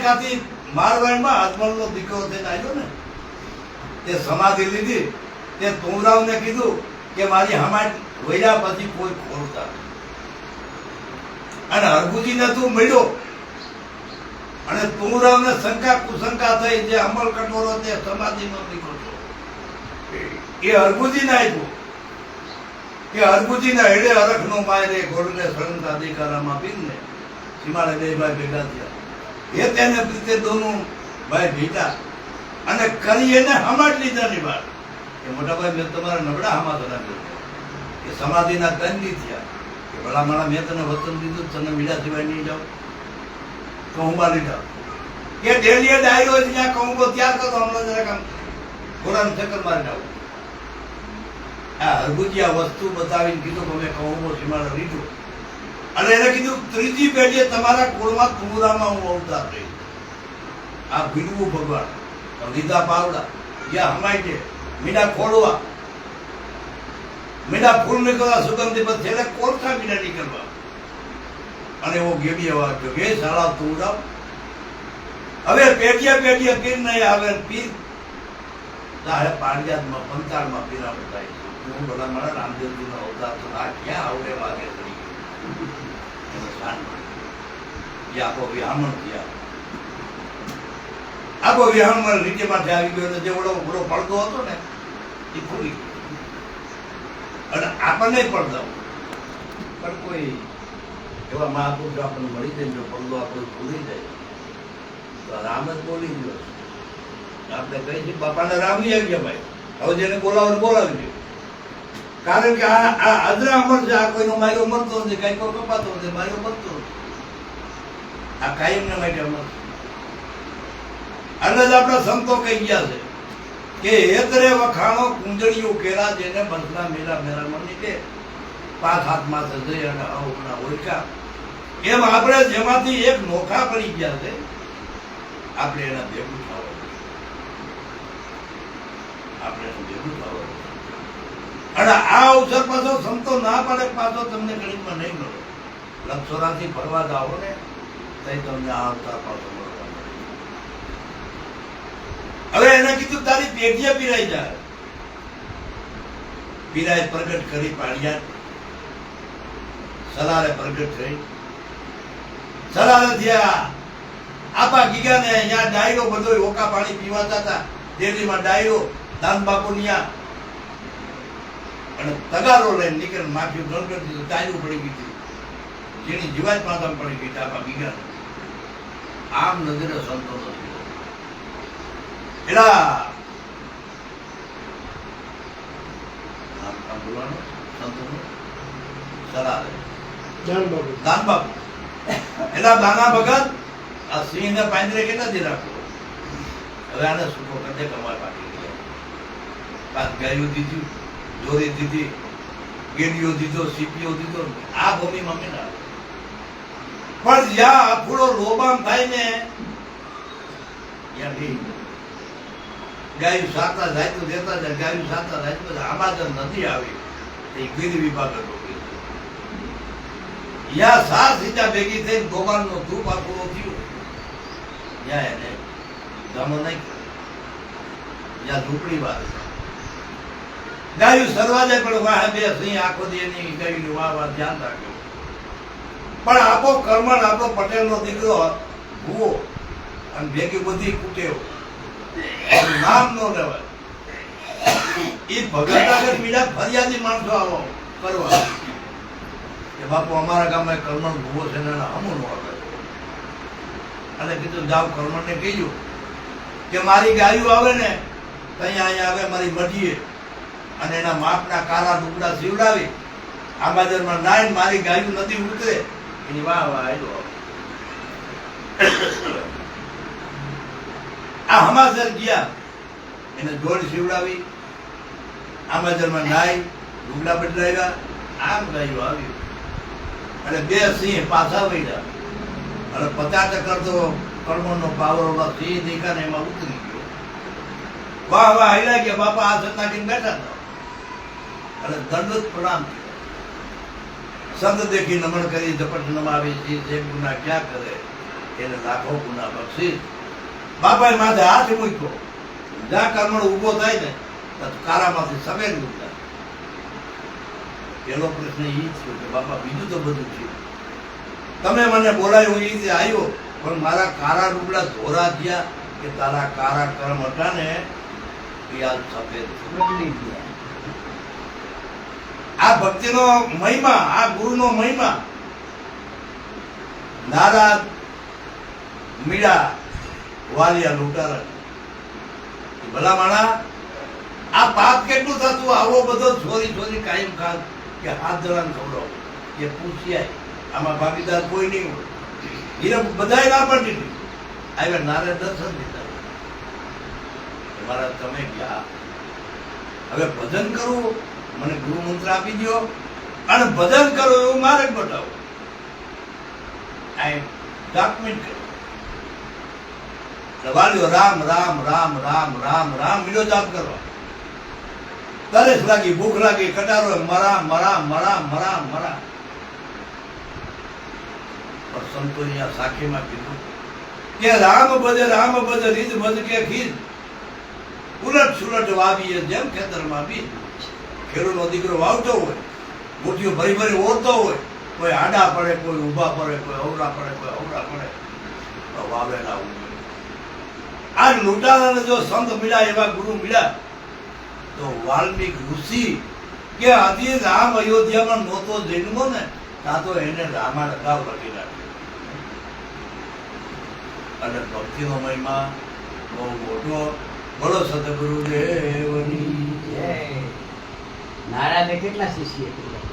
દ્વારકાથી મારવાડમાં અજમલનો દીકરો થઈને આવ્યો ને, તે સમાધિ લીધી, તે તુમરાવને કીધું કે મારી હમાટ વૈયા પછી કોઈ ખોલતા. અને હરભુજીને તું મળ્યો. અને તુમરાવને શંકા કુશંકા થઈ જે અમલ કટોરો તે સમાધિનો દીકરો એ હરભુજીને આપ્યો. કે હરભુજીના હેડે હરખનો માયરે ઘોડને સળંગતા દેખારામાં પીરને સીમાડે બે ભાઈ ભેગા થયા. એ તેને પ્રીતે દોનું ભાઈ ભેગા અને કરી એને હમાટ લીધાની વાત. કે મોટા ભાઈ મેં તમારા નબળા હમાત રાખ્યો. કે સમાધિના કંદી થયા. કે ભલા મારા મેં તને વતન દીધું તને મીડા સિવાય નહીં જાઉં. કહુંબા લીધા. કે ડેલીએ ડાયરો જ્યાં કહુંબો ત્યાં કરો હમણાં જરાક આમ ઘોડાનું ચક્કર મારી જાઉં આ હરભુજી વસ્તુ બતાવીને કીધું કે મેં કહુંબો સીમાડો લીધો. અને એને કીધું, ત્રીજી પેઢીએ તમારા કુળમાં તુમરામાં હું અવતાર રહી આ ભીડવું ભગવાન. લીધા પાવડા. યા હમાય છે. મીડા ખોડવા મીડા ફૂલ નીકળવા સુગંધી પર છેલ્લે કોલસા મીડા નીકળવા. અને એવો ગેડી અવાજ જો કે શાળા તુમરાવ હવે પેઢીએ પેઢીએ પીર નહીં આવે પીર. તારે પારિજાતમાં પંચાળમાં પીરા બતાય હું બધા મારા રામદેવજીનો અવતાર તો આ ક્યાં આવડે વાગે કરી એ આપો વિહામણ થયા. આખો વિહામણ નીચેમાંથી આવી ગયો જે વડો ઓલો પડદો હતો ને, એ ખુલી અને આપણને પડદો પણ કોઈ એવા મહાપુરુષ આપણને મળી જાય જો પડદો આપણો ખુલી જાય, તો રામ જ બોલી ગયો. આપણે કહીએ બાપાને રામ લઈ આવી ગયા ભાઈ. હવે જેને બોલાવો બોલાવી કારણ કે આ આ અદરા અમર છે, આ કોઈનો માર્યો મરતો નથી, કઈ કોઈ કપાતો નથી માર્યો મરતો આ કાયમને માટે અમર અને જ આપણા સંતો કહી ગયા છે કે હેતરે વખાણો કુંજળીઓ કેરા જેને બંધના મેલા મેરા મની કે પાંચ હાથમાં થશે અને અવગણા ઓળખા. એમ આપણે જેમાંથી એક નોખા પડી ગયા છે, આપણે એના ભેગું થવા આપણે એનું ભેગું થવાનું છે. અને આ અવસર પાછો સંતો ના પાડે, પાછો તમને ગણિતમાં નહીં મળે. લક્ષોરાથી ફરવા જાઓ ને તઈ તમને આ અવસર પાછો હવે એને કીધું, તારી પેઢીએ પીરાઈ જાય. પીરાય પ્રગટ કરી પાડ્યા. સલારે પ્રગટ થઈ. સલારે થયા. આપા ગીગાને અહીંયા ડાયરો બધો ઓકા પાણી પીવાતા હતા. ડેરીમાં ડાયરો, દાન બાપુનિયા અને તગારો લઈને નીકળે માફી ગણગણ દીધું ટાયરું પડી ગઈ હતી. જેની જીવાત માથામાં પડી ગઈ આપા બીજા આમ નજરે સંતો નથી એલા! બાબુ દાન બાપુ એલા દાના ભગત આ સિંહને પાંજરે કેટલા દી રાખો? હવે આને સુખો કદે કમાય બાકી ગયા ગાયો દીધી. દોરી દીધી ગેડીઓ દીધો, સીપીઓ દીધો, આ ભૂમિ મમ્મી ના. પણ જ્યાં આફુડો લોબામ થાય ને ત્યાં ઠીક ગાયું. સાતા જાય તો દેતા જાય ગાયું સાતા જાય તો આબાદન નથી આવી. એ ગીર વિભાગ હતો યા સાત સીટા ભેગી થઈને ગોબાલનો ધૂપ આખું થયું યા એને ગામો નહીં યા ઝૂંપડી વાત ગાયું સરવાજે પણ વાહ બે સિંહ આખો દી એની ગાયું વાહ વાહ ધ્યાન રાખ્યું પણ આપો કર્મણ પટેલ પટેલનો દીકરો, ભૂવો, અને ભેગી બધી કુટેવ. નામ નો લેવાય. એ ભગત આગળ બીજા ફરિયાદી માણસો આવો કરવા. કે બાપુ, અમારા ગામમાં કર્મણ ભૂવો છે ને એના નો આવે અને કીધું જાવ કર્મણને કીધું કે મારી ગાયું આવે ને અહીંયા અહીંયા આવે, મારી મઢીએ. અને એના માપના કાળા ડુગડા જીવડાવી આ બાજારમાં નાઈન મારી ગાયું નથી ઉતરે. એની વાહ વાહ આવ્યો આ હમાસર ગયા. એને જોડ સીવડાવી આમાજરમાં નાઈ ડુગડા બદલાવ્યા. આમ ગાયું આવ્યું. અને બે સિંહ પાછા વળ્યા. અને પચાસ ટકા તો કર્મનો પાવર ઓલા સિંહ દેખાને એમાં ઉતરી ગયો. વાહ વાહ હાલ્યા ગયા. બાપા, આ સતાટીને બેઠા હતા અને દંડવત પ્રણામ. સંત દેખી નમન કરી, ઝપટ નમાવી, જી જે ગુના ક્યાં કરે, એને લાખો ગુના બક્ષી બાપાએ માથે હાથ મૂક્યો. જ્યાં કર્મણ ઊભો થાય ને કારામાંથી સફેદ ઉગતા પેલો પ્રશ્ન એ થયો કે બાપા, બીજું તો બધું છે તમે મને બોલાય, હું એ રીતે આવ્યો પણ મારા કારા રૂપડા ધોરા થયા કે તારા કારા કર્મ હતા ને એ આજ સફેદ ગયા આ ભક્તિનો મહિમા, આ ગુરુનો મહિમા. નારાદ મીડા વાલિયા લૂંટારા. ભલા માણા આ પાપ કેટલું થતું? આવો બધો છોરી ચોરી, કાયમ ખાન કે હાથ જણાને ખવડાવો. કે પૂછ્યા આમાં ભાગીદાર કોઈ નહીં હોય. એને બધાય ના પણ દીધી. આવ્યા નારે દર્શન દીધા મારા તમે ગયા. હવે ભજન કરવું મને ગુરુ મંત્ર આપી દો અને ભજન કરો એવું મારે બતાવો. આ ડોક્યુમેન્ટ કરો. એટલે વાલ્યો રામ રામ રામ રામ રામ રામ બીજો જાપ કરવા તરસ લાગી, ભૂખ લાગી, કટારો, મરા મરા મરા મરા મરા. પણ સંતો અહીંયા સાખીમાં કીધું કે રામ ભજે રામ ભજે, રીત ભજ કે ખીજ ઉલટ સુલટ વાવીએ જેમ ખેતરમાં બીજ. ખેડૂતનો દીકરો વાવતો હોય મોટીઓ ભરી ભરી ઓરતો હોય, કોઈ આડા પડે, કોઈ ઊભા પડે, કોઈ અવરા પડે, કોઈ અવરા પડે વાવેલા ઉગે આ લૂંટારાને જો સંત મળ્યા, એવા ગુરુ મળ્યા, તો વાલ્મીક ઋષિ કે આથી રામ અયોધ્યામાં નહોતો જન્મો ને, ત્યાં તો એને રામાયણ અગાઉ લખી નાખ્યો અને ભક્તિનો મહિમા બહુ મોટો. બોલો સદગુરુદેવની જય. નારાયણે કેટલા શિષ્ય કર્યા